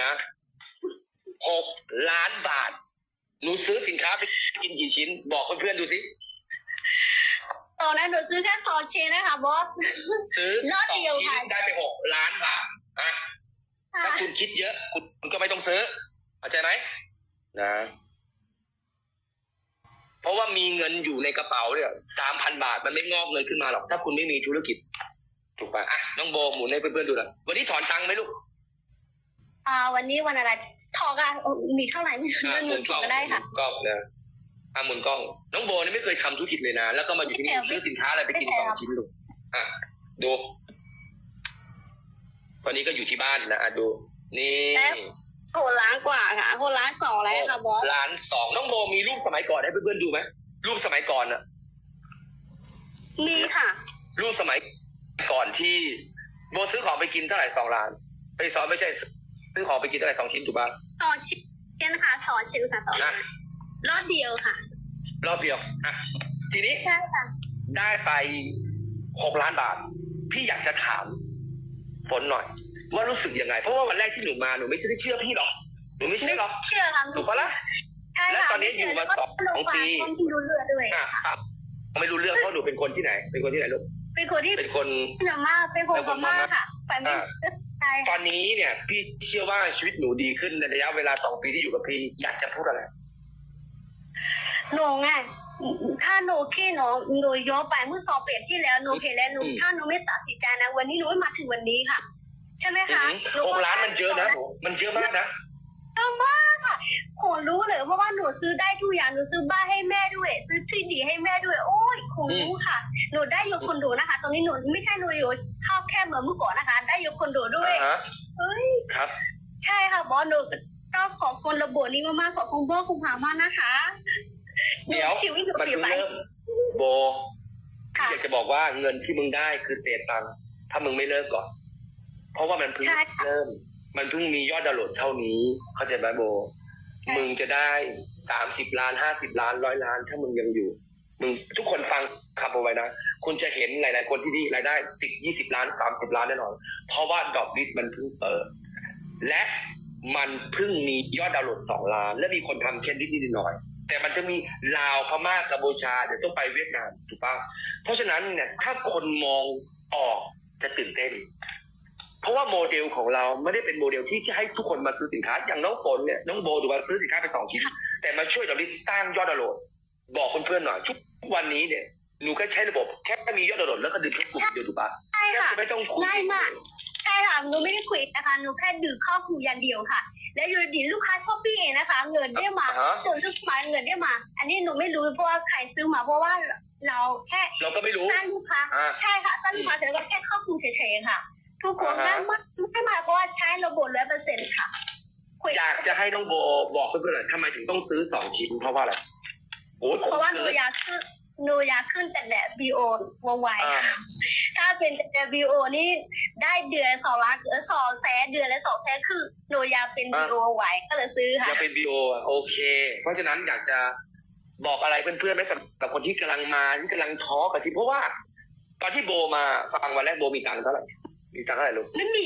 นะหกล้านบาท หนูซื้อสินค้าไปกินกี่ชิ้น บอกเพื่อนๆดูสิ ตอนนั้นหนูซื้อแค่สองชิ้นนะคะบอส ซื้อรอบสองเดียวชิ้นค่ะได้ไปหกล้านบาทอะถ้าคุณคิดเยอะคุณคุณก็ไม่ต้องซื้อเข้าใจไหมนะ เพราะว่ามีเงินอยู่ในกระเป๋าเนี่ยสามพันบาทมันไม่งอกเงินขึ้นมาหรอก ถ้าคุณไม่มีธุรกิจ ถูกป่ะอะน้องโบหมุนให้เพื่อนๆดูหน่อยวันนี้ถอนตังค์ไหมลูก อ่า วันนี้วันอะไรถอกอะเออมีเท่าไหร่ไม่รู้อะหหนูมุนถกล้ออกงก็ได้ค่ะหมุนกล้องนะอะหมุนกล้อง น้องโบนี่ไม่เคยทำธุรกิจเลยนะ แล้วก็มาอยู่ที่นี่ไม่เคยซื้อสินค้าอะไรไปกินไม่เคสยองครับชิ้นลูกอะดูวันนี้ก็อยู่ที่บ้านนะอะดู นี่โหล้านกว่าค่ะโหล้านสองแล้วค่ะบอสล้านสองน้องโบมีรูปสมัยก่อนให้เพื่อนๆดูไหมรูปสมัยก่อนอะมีค่ะ รูปสมัยก่อนที่โบซื้อของไปกินเท่าไหร่สองล้านไอ้ยสองไม่ใช่ ซื้อของไปกินเท่าไหร่สองชิ้นถูกป่ะต่อชิ้นค่ะถอนชิ้นค่ะต่อนะรอบเดียวค่ะ รอบเดียวอะทีนี้ใช่ค่ะได้ไปหกล้านบาท พี่อยากจะถามฝนหน่อย ว่ารู้สึกยังไง เพราะว่าวันแรกที่หนูมาหนูไม่ได้เชื่อพี่หรอกหนูไม่เชื่อหรอกเชื่อค่ะถูกปะล่ะใช่ค่ะแล้วตอนนี้อยู่มาสองแล้วก็ปีลงที่ดูเลือดด้วยอะครับไม่รู้เรื่องเพราะหนูเป็นคนที่ไหน เป็นคนที่ไหนลูกเป็นคนที่เป็นคนพม่าเป็นคนพม่าค่ะฝ่ายไม่อ่าใช่ ตอนนี้เนี่ย พี่เชื่อว่าชีวิตหนูดีขึ้นในระยะเวลาสองปีที่อยู่กับพี่ อยากจะพูดอะไร หนูไงถ้าหนูขี้หนูหนูย้อนไปเมื่อสองปีที่แล้วหนูเห็นแล้วหนูอืมถ้าหนูไม่ตัดสินใจนะวันนี้หนูไม่มาถึงวันนี้ค่ะ ใช่ไหมคะหกล้านมันเยอะนะหนูมันเยอะมากนะเยอะมาก ค่ะคงรู้เลยเพราะว่าหนูซื้อได้ทุกอย่างหนูซื้อบ้านให้แม่ด้วย ซื้อที่ดีให้แม่ด้วย โอ้ยคงรู้ค่ะ หนูได้อยู่คอนโดนะคะ ตอนนี้หนูไม่ใช่หนูอยู่เข้าแค่เหมือนเมื่อก่อนนะคะ ได้อยู่คอนโดด้วยอ่าฮะเฮ้ยครับ ใช่ค่ะบอสหนูก็ขอบคุณระบบนี้มากๆขอบคุณพ่อคุณพามากนะคะเดี๋ยวชีวิตหนูมันเปลี่ยนเพิ่งไปเริ่มโบค่ะ อยากจะบอกว่าเงินที่มึงได้คือเศษตังค์ถ้ามึงไม่เลิกก่อน เพราะว่ามันเพิ่งใช่ค่ะ เริ่ม มันเพิ่งมียอดดาวน์โหลดเท่านี้ เข้าใจไหมโบใช่ มึงจะได้สามสิบล้านห้าสิบล้านร้อยล้าน ถ้ามึงยังอยู่ มึงทุกคนฟังคำเอาไว้นะ คุณจะเห็นหลาย ๆ คนที่นี่รายได้สิบยี่สิบล้านสามสิบล้านแน่นอน เพราะว่าดอกลิสมันเพิ่งเปิด และมันเพิ่งมียอดดาวน์โหลดสองล้าน และมีคนทำแค่นิดนิดหน่อย แต่มันจะมีลาวพม่ากัมพูชาเดี๋ยวต้องไปเวียดนามถูกปะเพราะฉะนั้นเนี่ยถ้าคนมองออกจะตื่นเต้น เพราะว่าโมเดลของเราไม่ได้เป็นโมเดลที่จะให้ทุกคนมาซื้อสินค้าอย่างน้องฝนเนี่ยน้องโบถูกว่าซื้อสินค้าไปสองชิ้นแต่มาช่วยเราลิสร้างยอดดาวน์โหลด บอกเพื่อนๆหน่อยทุกวันนี้เนี่ยหนูแค่ใช้ระบบแค่มียอดดาวน์โหลดแล้วก็ดึงแค่กลุ่มเดียวถูกปะใช่แค่ค่ะไม่ต้องคุยง่ายมากใช่ค่ะหนูไม่ได้คุยนะคะหนูแค่ดื่มข้าวคูอย่างเดียวค่ะ แล้วอยู่ดีลูกค้าชอบพี่เองนะคะ เงินได้มาอ่าฮะเกิดลูกค้าเงินได้มา อันนี้หนูไม่รู้เพราะว่าใครซื้อมาเพราะว่าเราแค่เราก็ไม่รู้สร้างลูกค้าอ่าใช่ค่ะสร้างลูกค้าเสร็จแล้วก็แค่เข้าคูเฉยๆค่ะทุก คนอ่าฮะง่ายมากไม่มากเพราะว่าใช้ระบบร้อยเปอร์เซ็นต์ค่ะคุยอยากจะให้น้องโบบอกเพื่อนๆหน่อยทำไมถึงต้องซื้อสองชิ้นเพราะว่าอะไรโอ้ยเพราะว่าหนูอยากขึ้นหนูอยากขึ้นแต่แดดบีโอวงไวอ่าถ้าเป็นแต่ BO นี่ได้เดือนสองล้านเออสองแสนเดือนละสองแสนคือหนูอยากเป็น BO ไหวก็เลยซื้อค่ะอยากเป็นบีโอโอเค เพราะฉะนั้นอยากจะบอกอะไรเพื่อนๆไหมสำหรับคนที่กำลังมาที่กำลังท้อกับชีวิตเพราะว่า ตอนที่โบมาฟังวันแรกโบมีตังค์เท่าไหร่ มีตังค์เท่าไหร่ลูกไม่มี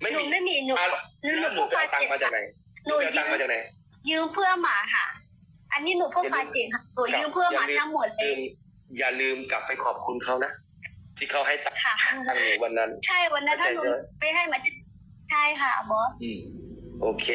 ไม่หนูมีไม่มีหนูอะหนูหนูแล้วหนูพูดไปปาเอาตังเจ็ค์มาจากไหนหนูไปเอายืตังค์มมาจากไหน ยืมเพื่อหมาค่ะ อันนี้หนูพูดปาเจ็ค่ะหนูยืมเพื่อหมาทั้งหมดเลลืยมอย่าลืมกลับไปขอบคุณเขานะที่เขาให้ตังค์ค่ะหนูวันนั้น ใช่วันนั้นถ้าหนูเข้าใจเลยไม่ให้มาใช่ค่ะบอส อืม โอเค